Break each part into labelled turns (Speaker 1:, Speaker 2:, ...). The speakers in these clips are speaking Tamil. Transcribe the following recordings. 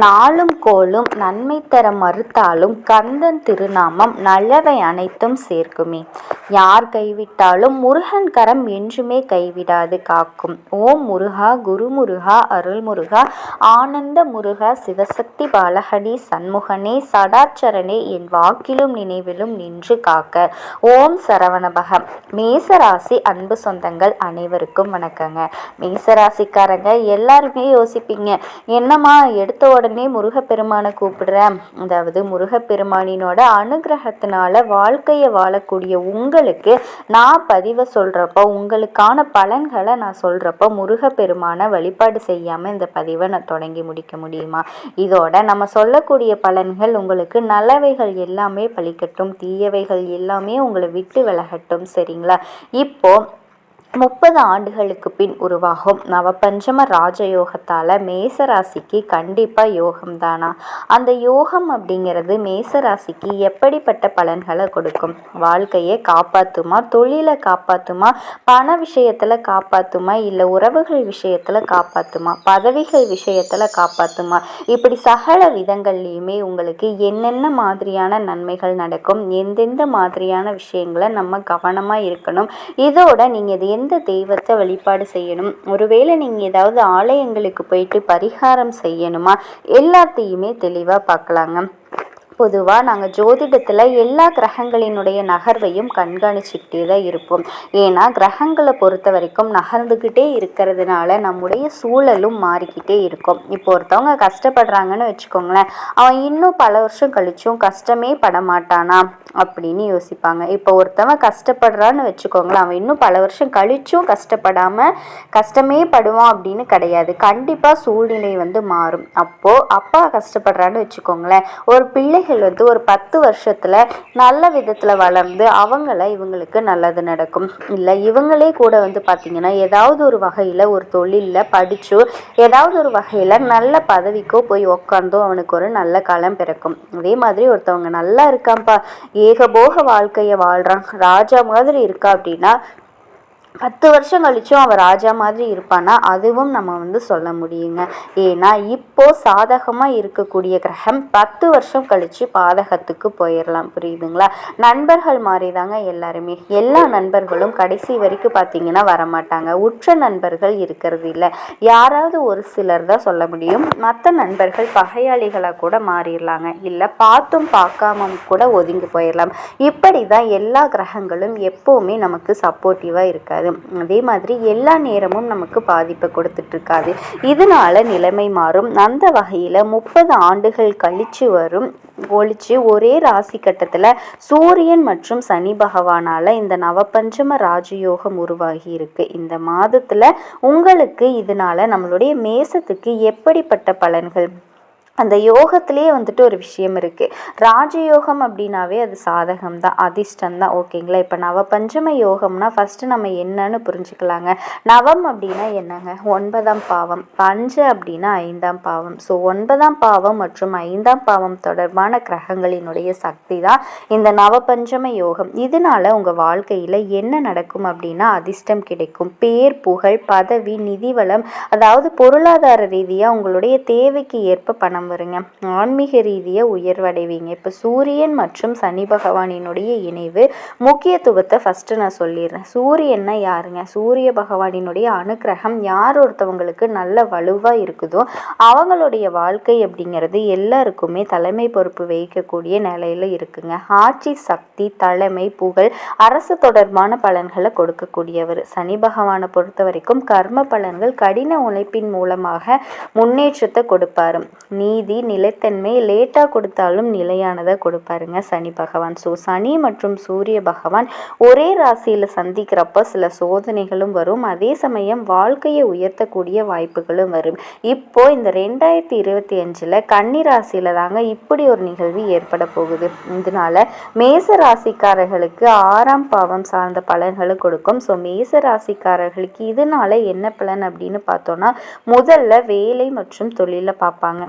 Speaker 1: நாளும் கோளும் நன்மை தர மறுத்தாலும் கந்தன் திருநாமம் நல்லவை அனைத்தும் சேர்க்குமே. யார் கைவிட்டாலும் முருகன் கரம் என்றுமே கைவிடாது காக்கும். ஓம் முருகா குருமுருகா அருள்முருகா ஆனந்த முருகா சிவசக்தி பாலகனே சண்முகனே சடாச்சரணே என் வாக்கிலும் நினைவிலும் நின்று காக்க. ஓம் சரவணபகம். மேசராசி அன்பு சொந்தங்கள் அனைவருக்கும் வணக்கங்க. மேசராசிக்காரங்க எல்லாருமே யோசிப்பீங்க என்னம்மா எடுத்த உடனே முருகப்பெருமானை கூப்பிடுறேன் அதாவது முருகப்பெருமானினோட அனுகிரகத்தினால வாழ்க்கையை வாழக்கூடிய உங்களுக்கு நான் பதிவை சொல்கிறப்போ உங்களுக்கான பலன்களை நான் சொல்கிறப்போ முருகப்பெருமானை வழிபாடு செய்யாமல் இந்த பதிவை நான் தொடங்கி முடிக்க முடியுமா? இதோட நம்ம சொல்லக்கூடிய பலன்கள் உங்களுக்கு நல்லவைகள் எல்லாமே பழிக்கட்டும் தீயவைகள் எல்லாமே உங்களை விட்டு விலகட்டும் சரிங்களா? இப்போது முப்பது ஆண்டுகளுக்கு பின் உருவாகும் நவபஞ்சம ராஜயோகத்தால் மேசராசிக்கு கண்டிப்பாக யோகம் தானா அந்த யோகம் அப்படிங்கிறது மேசராசிக்கு எப்படிப்பட்ட பலன்களை கொடுக்கும்? வாழ்க்கையை காப்பாற்றுமா தொழிலை காப்பாற்றுமா பண விஷயத்தில் காப்பாற்றுமா இல்லை உறவுகள் விஷயத்தில் காப்பாற்றுமா பதவிகள் விஷயத்தில் காப்பாற்றுமா இப்படி சகல விதங்கள்லையுமே உங்களுக்கு என்னென்ன மாதிரியான நன்மைகள் நடக்கும்? எந்தெந்த மாதிரியான விஷயங்களை நம்ம கவனமாக இருக்கணும்? இதோட நீங்கள் இது எந்த தெய்வத்தை வழிபாடு செய்யணும்? ஒருவேளை நீங்கள் ஏதாவது ஆலயங்களுக்கு போயிட்டு பரிகாரம் செய்யணுமா? எல்லாத்தையுமே தெளிவாக பார்க்கலாங்க. பொதுவாக நாங்கள் ஜோதிடத்தில் எல்லா கிரகங்களினுடைய நகர்வையும் கண்காணிச்சுக்கிட்டே தான் இருப்போம். ஏன்னா கிரகங்களை பொறுத்த வரைக்கும் நகர்ந்துக்கிட்டே இருக்கிறதுனால நம்முடைய சூழலும் மாறிக்கிட்டே இருக்கும். இப்போ ஒருத்தவங்க கஷ்டப்படுறாங்கன்னு வச்சுக்கோங்களேன் அவன் இன்னும் பல வருஷம் கழிச்சும் கஷ்டமே பட மாட்டானா அப்படின்னு யோசிப்பாங்க. இப்போ ஒருத்தவன் கஷ்டப்படுறான்னு வச்சுக்கோங்களேன் அவன் இன்னும் பல வருஷம் கழிச்சும் கஷ்டப்படாமல் கஷ்டமே படுவான் அப்படின்னு கிடையாது. கண்டிப்பாக சூழ்நிலை வந்து மாறும். அப்போது அப்பா கஷ்டப்படுறான்னு வச்சுக்கோங்களேன் ஒரு பிள்ளைகள் குழந்தைகள் வந்து ஒரு பத்து வருஷத்தில் நல்ல விதத்தில் வளர்ந்து அவங்கள இவங்களுக்கு நல்லது நடக்கும். இல்லை இவங்களே கூட வந்து பார்த்திங்கன்னா ஏதாவது ஒரு வகையில் ஒரு தொழிலில் படித்தோ ஏதாவது ஒரு வகையில் நல்ல பதவிக்கோ போய் உக்காந்தோ அவனுக்கு ஒரு நல்ல காலம் பிறக்கும். அதே மாதிரி ஒருத்தவங்க நல்லா இருக்கான்ப்பா ஏகபோக வாழ்க்கையை வாழ்கிறான் ராஜா மாதிரி இருக்கா அப்படின்னா பத்து வருஷம் கழிச்சும் அவன் ராஜா மாதிரி இருப்பானா அதுவும் நம்ம வந்து சொல்ல முடியுங்க. ஏன்னா இப்போ சாதகமாக இருக்கக்கூடிய கிரகம் பத்து வருஷம் கழிச்சு பாதகத்துக்கு போயிடலாம் புரியுதுங்களா? நண்பர்கள் மாதிரி தாங்க எல்லாருமே. எல்லா நண்பர்களும் கடைசி வரைக்கும் பார்த்தீங்கன்னா வரமாட்டாங்க. உற்ற நண்பர்கள் இருக்கிறது இல்லை. யாராவது ஒரு சிலர் தான் சொல்ல முடியும். மற்ற நண்பர்கள் பகையாளிகளாக கூட மாறிடலாங்க இல்லை பார்த்தும் பார்க்காம கூட ஒதுங்கி போயிடலாம் இப்படி தான் எல்லா கிரகங்களும் எப்போவுமே நமக்கு சப்போர்ட்டிவாக இருக்காது. இருக்காது. அதே மாதிரி எல்லா நேரமும் நமக்கு பாதிப்பை கொடுத்துட்ருக்காது. இதனால நிலைமை மாறும். அந்த வகையில் முப்பது ஆண்டுகள் கழித்து வரும் ஒழிச்சு ஒரே ராசி கட்டத்தில் சூரியன் மற்றும் சனி பகவானால் இந்த நவபஞ்சம ராஜயோகம் உருவாகி இருக்கு இந்த மாதத்தில் உங்களுக்கு இதனால நம்மளுடைய மேசத்துக்கு எப்படிப்பட்ட பலன்கள் அந்த யோகத்திலே வந்துட்டு ஒரு விஷயம் இருக்குது ராஜயோகம் அப்படின்னாவே அது சாதகம் தான் அதிர்ஷ்டம் தான் ஓகேங்களா? இப்போ நவபஞ்சம யோகம்னா ஃபஸ்ட்டு நம்ம என்னன்னு புரிஞ்சுக்கலாங்க. நவம் அப்படின்னா என்னங்க? ஒன்பதாம் பாவம். பஞ்ச அப்படின்னா ஐந்தாம் பாவம். ஸோ ஒன்பதாம் பாவம் மற்றும் ஐந்தாம் பாவம் தொடர்பான கிரகங்களினுடைய சக்தி தான் இந்த நவபஞ்சம யோகம். இதனால உங்கள் வாழ்க்கையில் என்ன நடக்கும் அப்படின்னா அதிர்ஷ்டம் கிடைக்கும். பேர் புகழ் பதவி நிதிவளம் அதாவது பொருளாதார ரீதியாக உங்களுடைய தேவைக்கு ஏற்ப பணம் பணம் வருங்க. ஆன்மீக ரீதியாக உயர்வடைவீங்க. இப்போ சூரியன் மற்றும் சனி பகவானினுடைய இணைவு முக்கியத்துவத்தை ஃபஸ்ட்டு நான் சொல்லிடுறேன். சூரியன்னா யாருங்க? சூரிய பகவானினுடைய அனுக்கிரகம் யார் ஒருத்தவங்களுக்கு நல்ல வலுவாக இருக்குதோ அவங்களுடைய வாழ்க்கை அப்படிங்கிறது எல்லாருக்குமே தலைமை பொறுப்பு வகிக்கக்கூடிய நிலையில் இருக்குங்க. ஆட்சி சக்தி தலைமை புகழ் அரசு தொடர்பான பலன்களை கொடுக்கக்கூடியவர். சனி பகவானை பொறுத்த வரைக்கும் கர்ம பலன்கள் கடின உழைப்பின் மூலமாக முன்னேற்றத்தை கொடுப்பாரு. நீ நீதி நிலைத்தன்மை லேட்டாக கொடுத்தாலும் நிலையானதை கொடுப்பாருங்க. சனி பகவான். ஸோ சனி மற்றும் சூரிய பகவான் ஒரே ராசியில் சந்திக்கிறப்ப சில சோதனைகளும் வரும். அதே சமயம் வாழ்க்கையை உயர்த்தக்கூடிய வாய்ப்புகளும் வரும். இப்போ இந்த ரெண்டாயிரத்தி இருபத்தி அஞ்சில் கன்னி ராசியில் தாங்க இப்படி ஒரு நிகழ்வு ஏற்பட போகுது. இதனால மேச ராசிக்காரர்களுக்கு ஆறாம் பாவம் சார்ந்த பலன்களை கொடுக்கும். ஸோ மேச ராசிக்காரர்களுக்கு இதனால என்ன பலன் அப்படின்னு பார்த்தோன்னா முதல்ல வேலை மற்றும் தொழிலை பார்ப்பாங்க.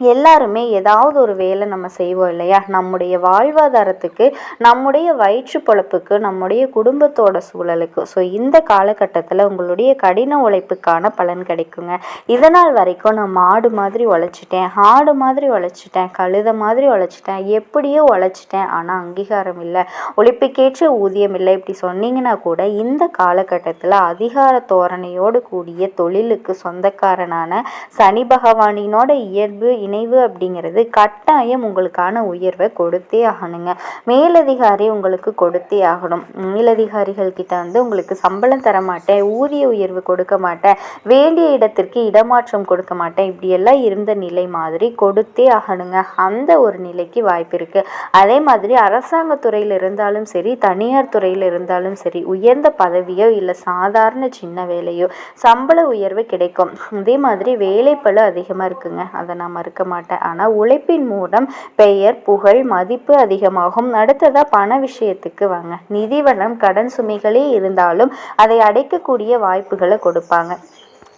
Speaker 1: எல்லாருமே ஏதாவது ஒரு வேலை நம்ம செய்வோம் இல்லையா? நம்முடைய வாழ்வாதாரத்துக்கு நம்முடைய வயிற்று பொழப்புக்கு நம்முடைய குடும்பத்தோட சூழலுக்கு. ஸோ இந்த காலகட்டத்தில் உங்களுடைய கடின உழைப்புக்கான பலன் கிடைக்குங்க. இதனால் வரைக்கும் நான் மாடு மாதிரி உழைச்சிட்டேன் ஆடு மாதிரி உழைச்சிட்டேன் கழுத மாதிரி உழைச்சிட்டேன் எப்படியோ உழைச்சிட்டேன். ஆனால் அங்கீகாரம் இல்லை. உழைப்புக்கேற்ற ஊதியம் இல்லை. இப்படி சொன்னீங்கன்னா கூட இந்த காலகட்டத்தில் அதிகார தோரணையோடு கூடிய தொழிலுக்கு சொந்தக்காரனான சனி பகவானினோட இயல்பு இணைவு அப்படிங்கிறது கட்டாயம் உங்களுக்கான உயர்வை கொடுத்தே ஆகணுங்க. மேலதிகாரி உங்களுக்கு கொடுத்தே ஆகணும். மேலதிகாரிகள் கிட்ட வந்து உங்களுக்கு சம்பளம் தர மாட்டேன் ஊதிய உயர்வு கொடுக்க மாட்டேன் வேண்டிய இடத்திற்கு இடமாற்றம் கொடுக்க மாட்டேன் இப்படியெல்லாம் இருந்த நிலை மாதிரி கொடுத்தே ஆகணுங்க. அந்த ஒரு நிலைக்கு வாய்ப்பு இருக்குது அதே மாதிரி அரசாங்க துறையில் இருந்தாலும் சரி தனியார் துறையில் இருந்தாலும் சரி உயர்ந்த பதவியோ இல்லை சாதாரண சின்ன வேலையோ சம்பள உயர்வு கிடைக்கும். அதே மாதிரி வேலைப்பளு அதிகமாக இருக்குங்க. அதை நான் இருக்க மாட்டேன். ஆனால் உழைப்பின் மூலம் பெயர் புகழ் மதிப்பு அதிகமாகும். அடுத்ததாக பண விஷயத்துக்கு வாங்க. நிதி வளம் கடன் சுமைகளே இருந்தாலும் அதை அடைக்கக்கூடிய வாய்ப்புகளை கொடுப்பாங்க.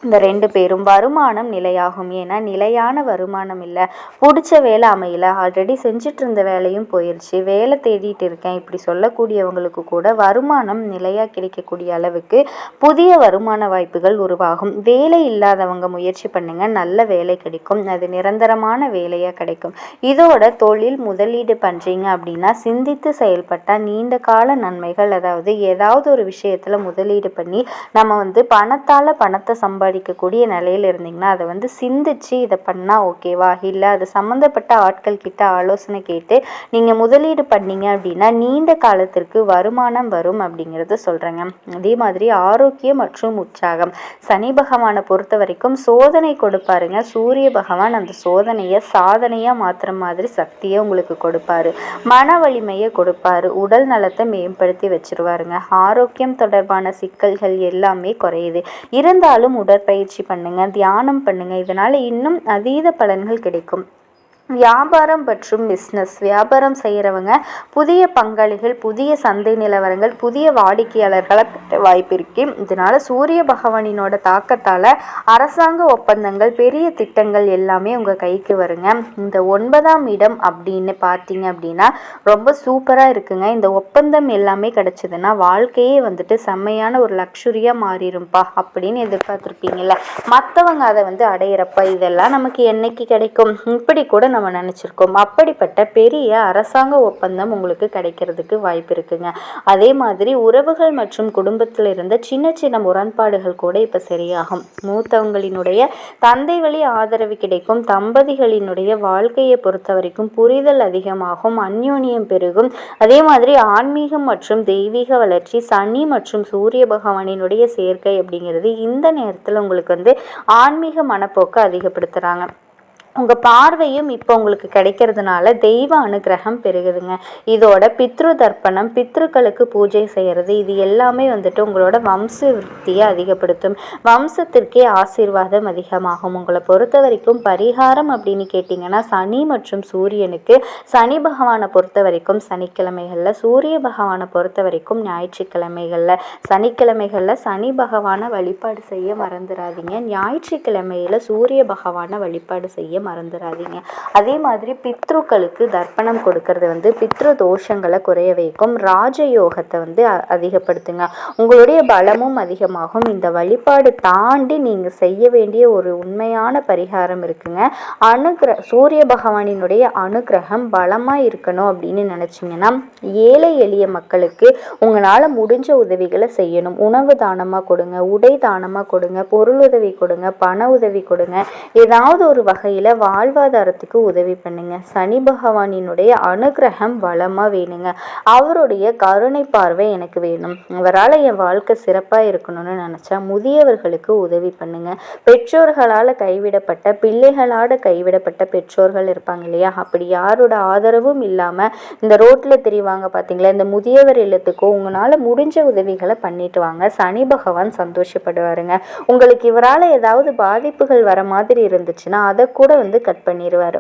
Speaker 1: இந்த ரெண்டு பேரும் வருமானம் நிலையாகும். ஏன்னா நிலையான வருமானம் இல்லை. பிடிச்ச வேலை அமையல. ஆல்ரெடி செஞ்சுட்டு இருந்த வேலையும் போயிடுச்சு வேலை தேடிட்டு இருக்கேன். இப்படி சொல்லக்கூடியவங்களுக்கு கூட வருமானம் நிலையாக கிடைக்கக்கூடிய அளவுக்கு புதிய வருமான வாய்ப்புகள் உருவாகும். வேலை இல்லாதவங்க முயற்சி பண்ணுங்க. நல்ல வேலை கிடைக்கும். அது நிரந்தரமான வேலையாக கிடைக்கும். இதோட தொழில் முதலீடு பண்ணுறீங்க அப்படின்னா சிந்தித்து செயல்பட்டால் நீண்ட கால நன்மைகள் அதாவது ஏதாவது ஒரு விஷயத்தில் முதலீடு பண்ணி நம்ம வந்து பணத்தால் பணத்தை சம்பாதி சம்பாதிக்கக்கூடிய நிலையில் இருந்தீங்கன்னா அதை வந்து சிந்திச்சு இதை பண்ணால் ஓகேவா? இல்லை அது சம்மந்தப்பட்ட ஆட்கள் கிட்ட ஆலோசனை கேட்டு நீங்கள் முதலீடு பண்ணீங்க அப்படின்னா நீண்ட காலத்திற்கு வருமானம் வரும் அப்படிங்கிறத சொல்கிறேங்க அதே மாதிரி ஆரோக்கியம் மற்றும் உற்சாகம். சனி பகவானை பொறுத்த வரைக்கும் சோதனை கொடுப்பாருங்க. சூரிய பகவான் அந்த சோதனையை சாதனையாக மாற்றுற மாதிரி சக்தியை உங்களுக்கு கொடுப்பாரு. மன வலிமையை கொடுப்பாரு. உடல் நலத்தை மேம்படுத்தி வச்சிருவாருங்க. ஆரோக்கியம் தொடர்பான சிக்கல்கள் எல்லாமே குறையுது. இருந்தாலும் உடற் உடற்பயிற்சி பண்ணுங்கள் தியானம் பண்ணுங்கள் இதனால் இன்னும் அதீத பலன்கள் கிடைக்கும். வியாபாரம் மற்றும் பிஸ்னஸ் வியாபாரம் செய்கிறவங்க புதிய பங்காளிகள் புதிய சந்தை நிலவரங்கள் புதிய வாடிக்கையாளர்களை பெற்ற வாய்ப்பு இருக்கு. இதனால சூரிய பகவானினோட தாக்கத்தால் அரசாங்க ஒப்பந்தங்கள் பெரிய திட்டங்கள் எல்லாமே உங்கள் கைக்கு வருங்க. இந்த ஒன்பதாம் இடம் அப்படின்னு பார்த்தீங்க அப்படின்னா ரொம்ப சூப்பராக இருக்குங்க. இந்த ஒப்பந்தம் எல்லாமே கிடச்சிதுன்னா வாழ்க்கையே வந்துட்டு செம்மையான ஒரு லக்ஸுரியாக மாறிடும்பா அப்படின்னு எதிர்பார்த்துருப்பீங்கல்ல. மற்றவங்க அதை வந்து அடையிறப்ப இதெல்லாம் நமக்கு என்னைக்கு கிடைக்கும்? இப்படி கூட நம்ம நினச்சிருக்கோம். அப்படிப்பட்ட பெரிய அரசாங்க ஒப்பந்தம் உங்களுக்கு கிடைக்கிறதுக்கு வாய்ப்பு இருக்குங்க. அதே மாதிரி உறவுகள் மற்றும் குடும்பத்தில் இருந்த சின்ன சின்ன முரண்பாடுகள் கூட இப்போ சரியாகும். மூத்தவங்களினுடைய தந்தை வழி ஆதரவு கிடைக்கும். தம்பதிகளினுடைய வாழ்க்கையை பொறுத்த வரைக்கும் புரிதல் அதிகமாகும். அந்யோன்யம் பெருகும். அதே மாதிரி ஆன்மீகம் மற்றும் தெய்வீக வளர்ச்சி சனி மற்றும் சூரிய பகவானினுடைய சேர்க்கை அப்படிங்கிறது இந்த நேரத்தில் உங்களுக்கு வந்து ஆன்மீக மனப்போக்கை அதிகப்படுத்துகிறாங்க உங்கள் பார்வையும் இப்போ உங்களுக்கு கிடைக்கிறதுனால தெய்வ அனுகிரகம் பெருகுதுங்க. இதோட பித்ரு தர்ப்பணம் பித்ருக்களுக்கு பூஜை செய்கிறது இது எல்லாமே வந்துட்டு உங்களோட வம்ச விருத்தியை அதிகப்படுத்தும். வம்சத்திற்கே ஆசீர்வாதம் அதிகமாகும். உங்களை பொறுத்த வரைக்கும் பரிகாரம் அப்படின்னு கேட்டிங்கன்னா சனி மற்றும் சூரியனுக்கு சனி பகவானை பொறுத்த வரைக்கும் சனிக்கிழமைகளில் சூரிய பகவானை பொறுத்த வரைக்கும் ஞாயிற்றுக்கிழமைகளில் சனிக்கிழமைகளில் சனி பகவானை வழிபாடு செய்ய மறந்துடாதீங்க. ஞாயிற்றுக்கிழமையில் சூரிய பகவானை வழிபாடு செய்ய மறந்துடாதீங்க அதே மாதிரி பித்ருக்களுக்கு தர்ப்பணம் கொடுக்கறது வந்து பித்ரு தோஷங்களை குறைய வைக்கும். ராஜயோகத்தை வந்து அதிகப்படுத்துங்க. உங்களுடைய பலமும் அதிகமாகும். இந்த வழிபாடு தாண்டி நீங்கள் செய்ய வேண்டிய ஒரு உண்மையான பரிகாரம் இருக்குங்க. அனுகிர சூரிய பகவானினுடைய அனுகிரகம் பலமாக இருக்கணும் அப்படின்னு நினச்சிங்கன்னா ஏழை எளிய மக்களுக்கு உங்களால் முடிஞ்ச உதவிகளை செய்யணும். உணவு தானமாக கொடுங்க உடை தானமாக கொடுங்க பொருள் உதவி கொடுங்க பண உதவி கொடுங்க. ஏதாவது ஒரு வகையில் வாழ்வாதாரத்துக்கு உதவி பண்ணுங்க. சனி பகவானினுடைய அனுகிரகம் வளமாக வேணுங்க. அவருடைய கருணை பார்வை எனக்கு வேணும். அவரால் என் வாழ்க்கை சிறப்பாக இருக்கணும்னு நினச்சா முதியவர்களுக்கு உதவி பண்ணுங்க. பெற்றோர்களால் கைவிடப்பட்ட பிள்ளைகளால் கைவிடப்பட்ட பெற்றோர்கள் இருப்பாங்க இல்லையா? அப்படி யாரோட ஆதரவும் இல்லாமல் இந்த ரோட்டில் தெரிவாங்க பார்த்தீங்களா இந்த முதியவர் இல்லத்துக்கோ உங்களால் முடிஞ்ச உதவிகளை பண்ணிட்டு வாங்க. சனி பகவான் சந்தோஷப்படுவாருங்க. உங்களுக்கு இவரால் ஏதாவது பாதிப்புகள் வர மாதிரி இருந்துச்சுன்னா அதை கூட வந்து கட் பண்ணிடுவார்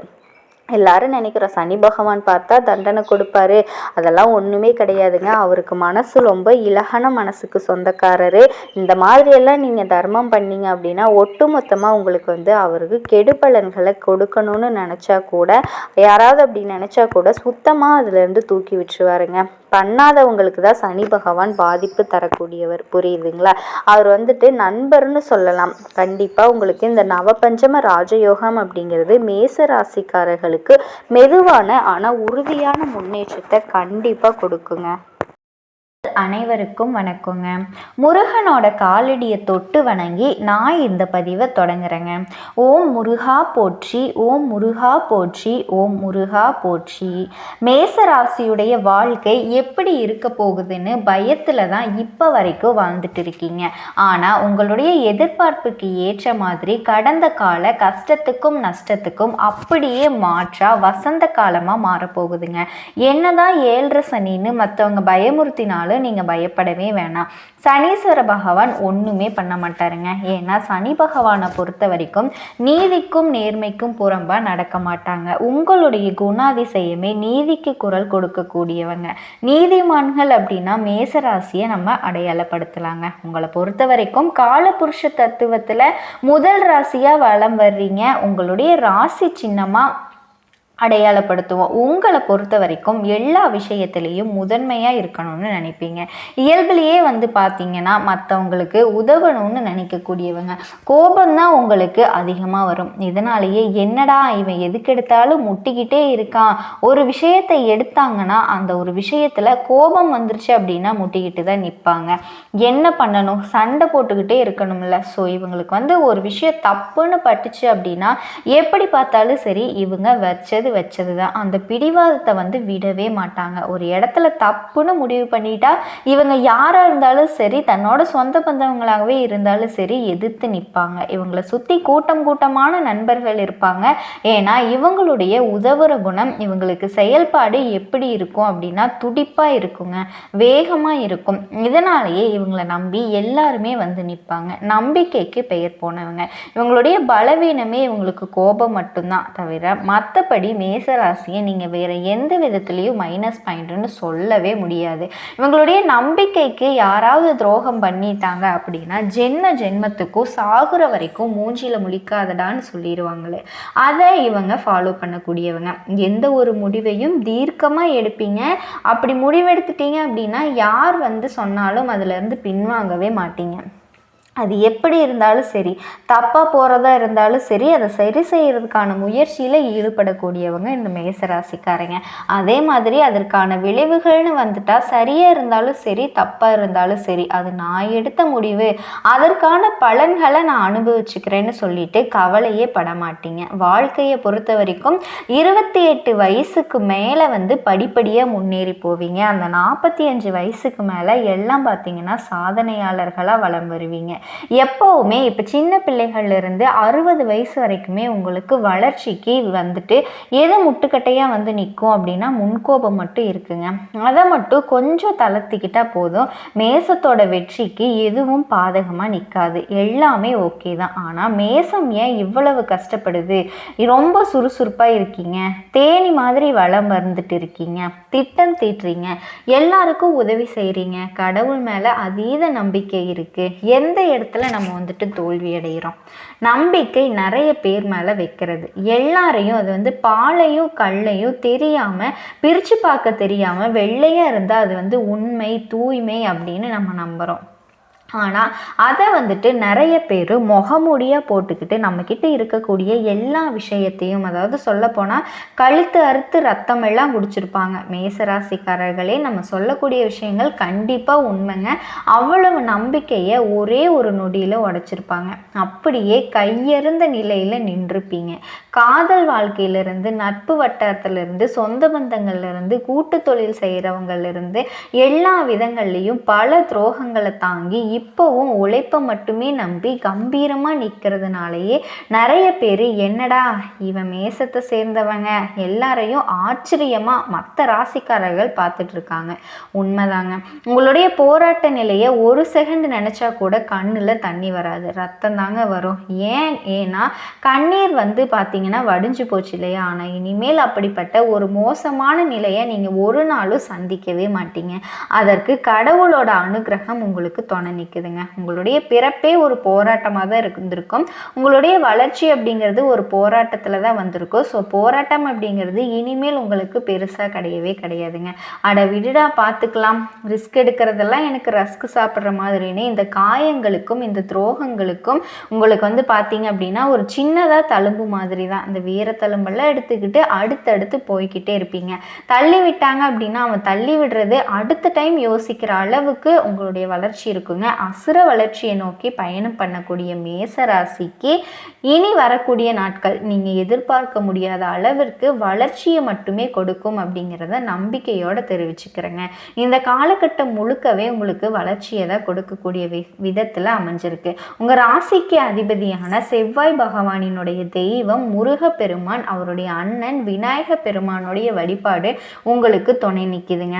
Speaker 1: எல்லாரும் நினைக்கிறோம் சனி பகவான் பார்த்தா தண்டனை கொடுப்பாரு. அதெல்லாம் ஒன்றுமே கிடையாதுங்க. அவருக்கு மனசு ரொம்ப இலகன மனசுக்கு சொந்தக்காரரு. இந்த மாதிரியெல்லாம் நீங்கள் தர்மம் பண்ணீங்க அப்படின்னா ஒட்டுமொத்தமாக உங்களுக்கு வந்து அவருக்கு கெடுபலன்களை கொடுக்கணும்னு நினச்சா கூட யாராவது அப்படி நினச்சா கூட சுத்தமாக அதுலேருந்து தூக்கி விட்டுருவாருங்க. பண்ணாதவங்களுக்கு தான் சனி பகவான் பாதிப்பு தரக்கூடியவர். புரியுதுங்களா? அவர் வந்துட்டு நண்பர்னு சொல்லலாம். கண்டிப்பாக உங்களுக்கு இந்த நவபஞ்சம ராஜயோகம் அப்படிங்கிறது மேச ராசிக்காரர்களுக்கு மெதுவான ஆனால் உறுதியான முன்னேற்றத்தை கண்டிப்பாக கொடுக்குங்க. அனைவருக்கும் வணக்கங்க. முருகனோட காலடியை தொட்டு வணங்கி நான் இந்த பதிவை தொடங்குறேங்க. ஓம் முருகா போற்றி ஓம் முருகா போற்றி ஓம் முருகா போற்றி. மேசராசியுடைய வாழ்க்கை எப்படி இருக்க போகுதுன்னு பயத்தில் தான் இப்போ வரைக்கும் வாழ்ந்துட்டு இருக்கீங்க. ஆனால் உங்களுடைய எதிர்பார்ப்புக்கு ஏற்ற மாதிரி கடந்த கால கஷ்டத்துக்கும் நஷ்டத்துக்கும் அப்படியே மாற்றா வசந்த காலமாக மாறப்போகுதுங்க. என்னதான் ஏழரை சனின்னு மற்றவங்க பயமுறுத்தினாலும் நீங்கள் பயப்படவே வேணாம். சனீஸ்வர பகவான் ஒன்றுமே பண்ண மாட்டாருங்க. ஏன்னா சனி பகவானை பொறுத்த வரைக்கும் நீதிக்கும் நேர்மைக்கும் புறம்பாக நடக்க மாட்டாங்க. உங்களுடைய குணாதிசயமே நீதிக்கு குரல் கொடுக்கக்கூடியவங்க. நீதிமான்கள் அப்படின்னா மேசராசியை நம்ம அடையாளப்படுத்தலாங்க. உங்களை பொறுத்த வரைக்கும் காலபுருஷ தத்துவத்தில் முதல் ராசியாக வளம் வர்றீங்க. உங்களுடைய ராசி சின்னமாக அடையாளப்படுத்துவோம். உங்களை பொறுத்த வரைக்கும் எல்லா விஷயத்துலேயும் முதன்மையாக இருக்கணும்னு நினைப்பீங்க. இயல்புலேயே வந்து பார்த்தீங்கன்னா மற்றவங்களுக்கு உதவணும்னு நினைக்கக்கூடியவங்க கோபம்தான் உங்களுக்கு அதிகமாக வரும். இதனாலேயே என்னடா இவன் எதுக்கெடுத்தாலும் முட்டிக்கிட்டே இருக்கான். ஒரு விஷயத்தை எடுத்தாங்கன்னா அந்த ஒரு விஷயத்தில் கோபம் வந்துருச்சு அப்படின்னா முட்டிக்கிட்டு தான் நிற்பாங்க என்ன பண்ணணும்? சண்டை போட்டுக்கிட்டே இருக்கணும்ல. ஸோ இவங்களுக்கு வந்து ஒரு விஷயம் தப்புன்னு பட்டுச்சு அப்படின்னா எப்படி பார்த்தாலும் சரி இவங்க வச்சது வச்சது தான் அந்த பிடிவாதத்தை வந்து விடவே மாட்டாங்க. ஒரு இடத்துல தப்புன்னு முடிவு பண்ணிட்டா இவங்க யாராக இருந்தாலும் சரி தன்னோட சொந்த பந்தவங்களாகவே இருந்தாலும் சரி எதிர்த்து நிற்பாங்க இவங்களை சுற்றி கூட்டம் கூட்டமான நண்பர்கள் இருப்பாங்க. ஏன்னா இவங்களுடைய உதவுற குணம் இவங்களுக்கு செயல்பாடு எப்படி இருக்கும் அப்படின்னா துடிப்பாக இருக்குங்க. வேகமாக இருக்கும். இதனாலேயே இவங்களை நம்பி எல்லாருமே வந்து நிற்பாங்க நம்பிக்கைக்கு பெயர் போனவங்க. இவங்களுடைய பலவீனமே இவங்களுக்கு கோபம் மட்டும்தான் தவிர மற்றபடி மேசராசியை நீங்கள் வேறு எந்த விதத்துலேயும் மைனஸ் பாயிண்ட்டுன்னு சொல்லவே முடியாது. இவங்களுடைய நம்பிக்கைக்கு யாராவது துரோகம் பண்ணிட்டாங்க அப்படின்னா ஜென்ம ஜென்மத்துக்கும் சாகுற வரைக்கும் மூஞ்சியில் முழிக்காதடான்னு சொல்லிடுவாங்களே அதை இவங்க ஃபாலோ பண்ணக்கூடியவங்க. எந்த ஒரு முடிவையும் தீர்க்கமாக எடுப்பீங்க. அப்படி முடிவெடுத்துட்டீங்க அப்படின்னா யார் வந்து சொன்னாலும் அதுலேருந்து பின்வாங்கவே மாட்டீங்க. அது எப்படி இருந்தாலும் சரி தப்பாக போகிறதா இருந்தாலும் சரி அதை சரி செய்கிறதுக்கான முயற்சியில் ஈடுபடக்கூடியவங்க இந்த மேசராசிக்காரங்க. அதே மாதிரி அதற்கான விளைவுகள்னு வந்துட்டால் சரியாக இருந்தாலும் சரி தப்பாக இருந்தாலும் சரி அது நான் எடுத்த முடிவு. அதற்கான பலன்களை நான் அனுபவிச்சுக்கிறேன்னு சொல்லிட்டு கவலையே பட மாட்டீங்க வாழ்க்கையை பொறுத்த வரைக்கும் இருபத்தி எட்டு வயசுக்கு மேலே வந்து படிப்படியாக முன்னேறி போவீங்க. அந்த நாற்பத்தி அஞ்சு வயசுக்கு மேலே எல்லாம் பார்த்தீங்கன்னா சாதனையாளர்களாக வளம் வருவீங்க. எப்போவுமே இப்போ சின்ன பிள்ளைகள்லேருந்து அறுபது வயசு வரைக்குமே உங்களுக்கு வளர்ச்சிக்கு வந்துட்டு எது முட்டுக்கட்டையாக வந்து நிற்கும் அப்படின்னா முன்கோபம் மட்டும் இருக்குங்க. அதை மட்டும் கொஞ்சம் தளர்த்திக்கிட்டால் போதும். மேசத்தோட வெற்றிக்கு எதுவும் பாதகமாக நிற்காது எல்லாமே ஓகே தான். ஆனால் மேசம் ஏன் இவ்வளவு கஷ்டப்படுது? ரொம்ப சுறுசுறுப்பாக இருக்கீங்க. தேனி மாதிரி வளம் வந்துட்டு இருக்கீங்க. திட்டம் தீட்டுறீங்க. எல்லாருக்கும் உதவி செய்கிறீங்க கடவுள் மேலே அதீத நம்பிக்கை இருக்குது எந்த இடத்துல நம்ம வந்துட்டு தோல்வி அடைகிறோம் நம்பிக்கை நிறைய பேர் மேலே வைக்கிறது. எல்லாரையும் அது வந்து பாலையும் கல்லையும் தெரியாமல் பிரித்து பார்க்க தெரியாமல் வெள்ளையாக இருந்தால் அது வந்து உண்மை தூய்மை அப்படின்னு நம்ம நம்புகிறோம் ஆனால் அதை வந்துட்டு நிறைய பேர் முகமூடியாக போட்டுக்கிட்டு நம்மக்கிட்ட இருக்கக்கூடிய எல்லா விஷயத்தையும் அதாவது சொல்லப்போனால் கழுத்து அறுத்து ரத்தம் எல்லாம் குடிச்சிருப்பாங்க. மேசராசிக்காரர்களே நம்ம சொல்லக்கூடிய விஷயங்கள் கண்டிப்பாக உண்மைங்க. அவ்வளவு நம்பிக்கையை ஒரே ஒரு நொடியில் உடைச்சிருப்பாங்க. அப்படியே கையெறிந்த நிலையில் நின்றுப்பீங்க. காதல் வாழ்க்கையிலிருந்து நட்பு வட்டாரத்திலிருந்து சொந்த பந்தங்கள்லேருந்து கூட்டு தொழில் செய்கிறவங்கலேருந்து எல்லா விதங்கள்லேயும் பல துரோகங்களை தாங்கி இப்போவும் உழைப்பை மட்டுமே நம்பி கம்பீரமாக நிற்கிறதுனாலேயே நிறைய பேர் என்னடா இவன் மேசத்தை சேர்ந்தவங்க எல்லாரையும் ஆச்சரியமாக மற்ற ராசிக்காரர்கள் பார்த்துட்டு இருக்காங்க. உண்மைதாங்க. உங்களுடைய போராட்ட நிலையை ஒரு செகண்ட் நினச்சா கூட கண்ணில் தண்ணி வராது. ரத்தம் தாங்க வரும். ஏன்? ஏன்னா கண்ணீர் வந்து பார்த்தீங்க பார்த்தீங்கன்னா வடிஞ்சு போச்சு இல்லையா? ஆனால் இனிமேல் அப்படிப்பட்ட ஒரு மோசமான நிலையை நீங்கள் ஒரு நாளும் சந்திக்கவே மாட்டீங்க. அதற்கு கடவுளோட அனுகிரகம் உங்களுக்கு துணை நிற்குதுங்க உங்களுடைய பிறப்பே ஒரு போராட்டமாக தான் இருந்திருக்கும். உங்களுடைய வளர்ச்சி அப்படிங்கிறது ஒரு போராட்டத்தில் தான் வந்திருக்கும். ஸோ போராட்டம் அப்படிங்கிறது இனிமேல் உங்களுக்கு பெருசாக கிடையவே கிடையாதுங்க. அட விடுடா பார்த்துக்கலாம் ரிஸ்க் எடுக்கிறதெல்லாம் எனக்கு ரஸ்க் சாப்பிட்ற மாதிரின்னு இந்த காயங்களுக்கும் இந்த துரோகங்களுக்கும் உங்களுக்கு வந்து பார்த்தீங்க அப்படின்னா ஒரு சின்னதாக தழும்பு மாதிரி தான் அந்த வீரத்தழும்பெல்லாம் எடுத்துக்கிட்டு அடுத்தடுத்து போய்கிட்டே இருப்பீங்க. தள்ளி விட்டாங்க அப்படின்னா அவன் தள்ளி விடுறது அடுத்த டைம் யோசிக்கிற அளவுக்கு உங்களுடைய வளர்ச்சி இருக்குங்க. அசுர வளர்ச்சியை நோக்கி பயணம் பண்ணக்கூடிய மேச ராசிக்கு இனி வரக்கூடிய நாட்கள் நீங்கள் எதிர்பார்க்க முடியாத அளவிற்கு வளர்ச்சியை மட்டுமே கொடுக்கும் அப்படிங்கிறத நம்பிக்கையோடு தெரிவிச்சுக்கிறேங்க. இந்த காலகட்டம் முழுக்கவே உங்களுக்கு வளர்ச்சியை தான் கொடுக்கக்கூடிய வி விதத்தில் அமைஞ்சிருக்கு. உங்கள் ராசிக்கு அதிபதியான செவ்வாய் பகவானினுடைய தெய்வம் முருகப்பெருமான் அவருடைய அண்ணன் விநாயக பெருமானுடைய வழிபாடு உங்களுக்கு துணை நிற்கிதுங்க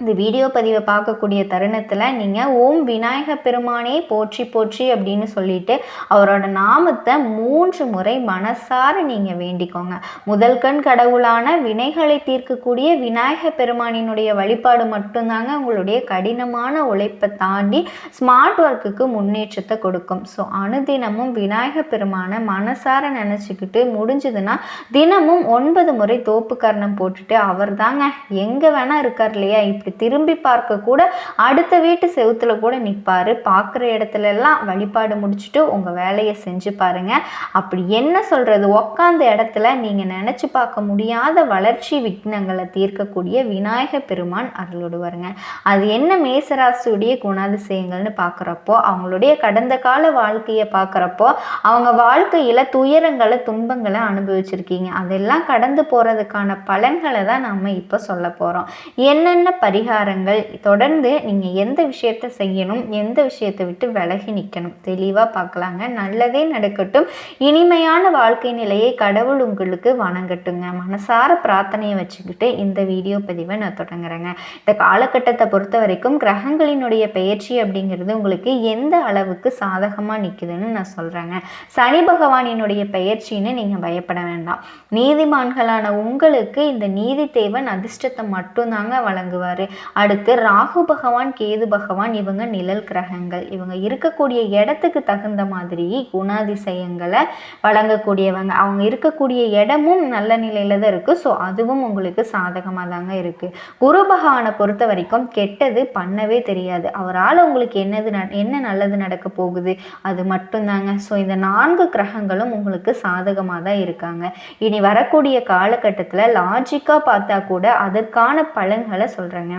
Speaker 1: இந்த வீடியோ பதிவை பார்க்கக்கூடிய தருணத்தில் நீங்கள் ஓம் விநாயக பெருமானே போற்றி போற்றி அப்படின்னு சொல்லிட்டு அவரோட நாமத்தை மூன்று முறை மனசார நீங்கள் வேண்டிக்கோங்க. முதல் கண் கடவுளான வினைகளை தீர்க்கக்கூடிய விநாயக பெருமானினுடைய வழிபாடு மட்டும்தாங்க உங்களுடைய கடினமான உழைப்பை தாண்டி ஸ்மார்ட் ஒர்க்குக்கு முன்னேற்றத்தை கொடுக்கும். ஸோ அனுதினமும் விநாயக பெருமானை மனசார நினச்சிக்கிட்டு முடிஞ்சதுன்னா தினமும் ஒன்பது முறை தோப்பு கர்ணம் போட்டுட்டு அவர் தாங்க எங்கே வேணால் இருக்கார் இல்லையா இப்படி திரும்பி பார்க்க கூட அடுத்த வீட்டு செவுத்துல கூட நிற்பார் பார்க்குற இடத்துல எல்லாம் வழிபாடு முடிச்சுட்டு உங்கள் வேலையை செஞ்சு பாருங்க. அப்படி என்ன சொல்கிறது உக்காந்த இடத்துல நீங்கள் நினச்சி பார்க்க முடியாத வளர்ச்சி விக்னங்களை தீர்க்கக்கூடிய விநாயக பெருமான் அருளுடுவாருங்க. அது என்ன மேசராசியுடைய குணாதிசயங்கள்னு பார்க்குறப்போ அவங்களுடைய கடந்த கால வாழ்க்கையை பார்க்குறப்போ அவங்க வாழ்க்கையில் துயரங்களை துன்பங்களை அனுபவிச்சிருக்கீங்க. அதெல்லாம் கடந்து போகிறதுக்கான பலன்களை தான் நம்ம இப்போ சொல்ல போகிறோம் என்னென்ன பரி பரிகாரங்கள் தொடர்ந்து நீங்கள் எந்த விஷயத்த செய்யணும் எந்த விஷயத்தை விட்டு விலகி நிற்கணும் தெளிவாக பார்க்கலாங்க நல்லதே நடக்கட்டும். இனிமையான வாழ்க்கை நிலையை கடவுள் உங்களுக்கு வணங்கட்டுங்க. மனசார பிரார்த்தனையை வச்சுக்கிட்டு இந்த வீடியோ பதிவை நான் தொடங்குறேங்க. இந்த காலகட்டத்தை பொறுத்த வரைக்கும் கிரகங்களினுடைய பெயர்ச்சி அப்படிங்கிறது உங்களுக்கு எந்த அளவுக்கு சாதகமாக நிற்குதுன்னு நான் சொல்கிறேங்க சனி பகவானினுடைய பெயர்ச்சின்னு நீங்கள் பயப்பட வேண்டாம். நீதிமான்களான உங்களுக்கு இந்த நீதி தேவன் அதிர்ஷ்டத்தை மட்டும்தாங்க வழங்குவார். அடுத்து ராகு பகவான் கேது பகவான் இவங்க நிழல் கிரகங்கள். இவங்க இருக்கக்கூடிய இடத்துக்கு தகுந்த மாதிரி குணாதிசயங்களை வழங்கக்கூடியவங்க. அவங்க இருக்கக்கூடிய இடமும் நல்ல நிலையில தான் இருக்குது ஸோ அதுவும் உங்களுக்கு சாதகமாக தாங்க இருக்குது குரு பகவானை பொறுத்த வரைக்கும் கெட்டது பண்ணவே தெரியாது. அவரால் உங்களுக்கு என்னது என்ன நல்லது நடக்க போகுது அது மட்டும்தாங்க. ஸோ இந்த நான்கு கிரகங்களும் உங்களுக்கு சாதகமாக தான் இருக்காங்க. இனி வரக்கூடிய காலகட்டத்தில் லாஜிக்காக பார்த்தா கூட அதற்கான பலன்களை சொல்கிறேங்க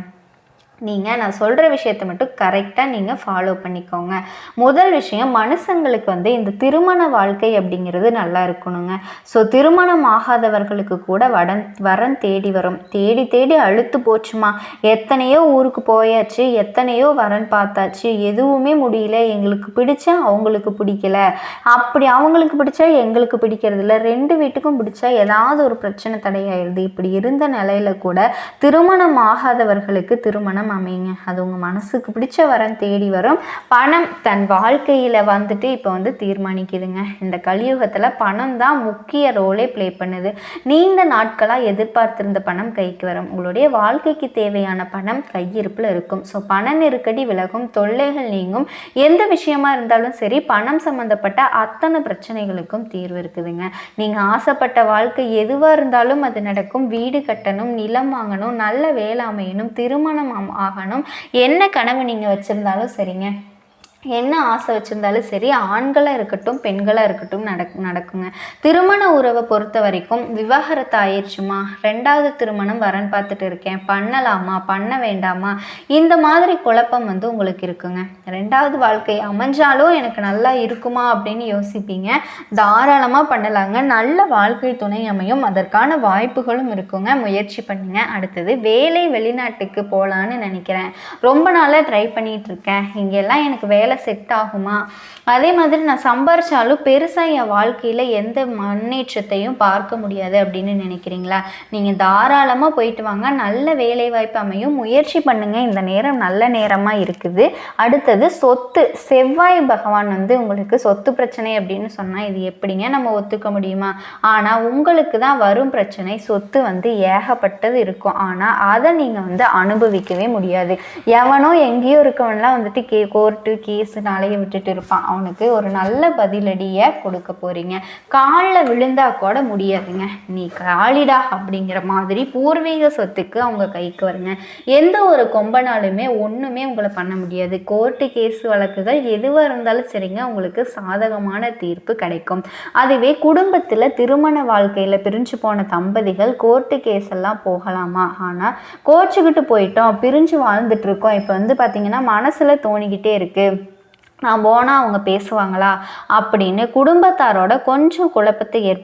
Speaker 1: நீங்கள் நான் சொல்கிற விஷயத்தை மட்டும் கரெக்டாக நீங்கள் ஃபாலோ பண்ணிக்கோங்க. முதல் விஷயம் மனுஷங்களுக்கு வந்து இந்த திருமண வாழ்க்கை அப்படிங்கிறது நல்லா இருக்கணுங்க. ஸோ திருமணம் ஆகாதவர்களுக்கு கூட வடன் வரன் தேடி வரும். தேடி தேடி அழுத்து போச்சுமா? எத்தனையோ ஊருக்கு போயாச்சு எத்தனையோ வரன் பார்த்தாச்சு எதுவுமே முடியல எங்களுக்கு பிடிச்சா அவங்களுக்கு பிடிக்கல. அப்படி அவங்களுக்கு பிடிச்சா எங்களுக்கு பிடிக்கிறது இல்லை. ரெண்டு வீட்டுக்கும் பிடிச்சா ஏதாவது ஒரு பிரச்சனை தடையாயிருது இப்படி இருந்த நிலையில கூட திருமணம் ஆகாதவர்களுக்கு திருமணம் அமைங்க அது உங்கள் மனசுக்கு பிடிச்ச வரன் தேடி வரும். பணம் தன் வாழ்க்கையில் வந்துட்டு இப்போ வந்து தீர்மானிக்குதுங்க. இந்த கலியுகத்தில் பணம் தான் முக்கிய ரோலே ப்ளே பண்ணுது. நீண்ட நாட்களாக எதிர்பார்த்திருந்த பணம் கைக்கு வரும். உங்களுடைய வாழ்க்கைக்கு தேவையான பணம் கையிருப்பில் இருக்கும். ஸோ பண நெருக்கடி விலகும் தொல்லைகள் நீங்கும். எந்த விஷயமா இருந்தாலும் சரி பணம் சம்மந்தப்பட்ட அத்தனை பிரச்சனைகளுக்கும் தீர்வு இருக்குதுங்க. நீங்கள் ஆசைப்பட்ட வாழ்க்கை எதுவாக இருந்தாலும் அது நடக்கும். வீடு கட்டணும் நிலம் வாங்கணும் நல்ல வேலை அமையணும் திருமணம் ஆகணும். என்ன கனவு நீங்கள் வச்சுருந்தாலும் சரிங்க. என்ன ஆசை வச்சுருந்தாலும் சரி ஆண்களாக இருக்கட்டும் பெண்களாக இருக்கட்டும் நடக் நடக்குங்க. திருமண உறவை பொறுத்த வரைக்கும் விவாகரத்து ஆயிடுச்சுமா ரெண்டாவது திருமணம் வரன் பார்த்துட்டு இருக்கேன். பண்ணலாமா? பண்ண வேண்டாமா? இந்த மாதிரி குழப்பம் வந்து உங்களுக்கு இருக்குங்க. ரெண்டாவது வாழ்க்கை அமைஞ்சாலும் எனக்கு நல்லா இருக்குமா அப்படின்னு யோசிப்பீங்க. தாராளமாக பண்ணலாங்க. நல்ல வாழ்க்கை துணை அமையும். அதற்கான வாய்ப்புகளும் இருக்குங்க. முயற்சி பண்ணுங்க. அடுத்தது வேலை வெளிநாட்டுக்கு போகலான்னு நினைக்கிறேன். ரொம்ப நாளாக ட்ரை பண்ணிகிட்டு இருக்கேன். இங்கெல்லாம் எனக்கு வேலை வேலை செட் ஆகுமா? அதே மாதிரி நான் சம்பாரிச்சாலும் பெருசாக என் வாழ்க்கையில் எந்த முன்னேற்றத்தையும் பார்க்க முடியாது அப்படின்னு நினைக்கிறீங்களா? நீங்கள் தாராளமாக போயிட்டு வாங்க. நல்ல வேலை வாய்ப்பு அமையும். முயற்சி பண்ணுங்கள் இந்த நேரம் நல்ல நேரமாக இருக்குது. அடுத்தது சொத்து. செவ்வாய் பகவான் வந்து உங்களுக்கு சொத்து பிரச்சனை அப்படின்னு சொன்னால் இது எப்படிங்க நம்ம ஒத்துக்க முடியுமா? ஆனால் உங்களுக்கு தான் வரும் பிரச்சனை. சொத்து வந்து ஏகப்பட்டது இருக்கும். ஆனால் அதை நீங்கள் வந்து அனுபவிக்கவே முடியாது. எவனோ எங்கேயோ இருக்கவன்லாம் வந்துட்டு கே கோர்ட்டு கீ நாளைய விட்டுட்டு இருப்பான். அவனுக்கு ஒரு நல்ல பதிலடியை கொடுக்க போகிறீங்க காலில் விழுந்தா கூட முடியாதுங்க. நீ காலிடா அப்படிங்கிற மாதிரி பூர்வீக சொத்துக்கு அவங்க கைக்கு வருங்க. எந்த ஒரு கொம்பனாலுமே ஒன்றுமே உங்களை பண்ண முடியாது. கோர்ட்டு கேஸ் வழக்குகள் எதுவாக இருந்தாலும் சரிங்க உங்களுக்கு சாதகமான தீர்ப்பு கிடைக்கும். அதுவே குடும்பத்தில் திருமண வாழ்க்கையில் பிரிஞ்சு போன தம்பதிகள் கோர்ட்டு கேஸ் எல்லாம் போகலாமா? ஆனால் கோச்சுக்கிட்டு போயிட்டோம் பிரிஞ்சு வாழ்ந்துட்டு இருக்கோம். இப்போ வந்து பார்த்திங்கன்னா மனசில் தோணிக்கிட்டே இருக்குது நான் போனால் அவங்க பேசுவாங்களா? அப்படின்னு குடும்பத்தாரோட கொஞ்சம் குழப்பத்தை ஏற்ப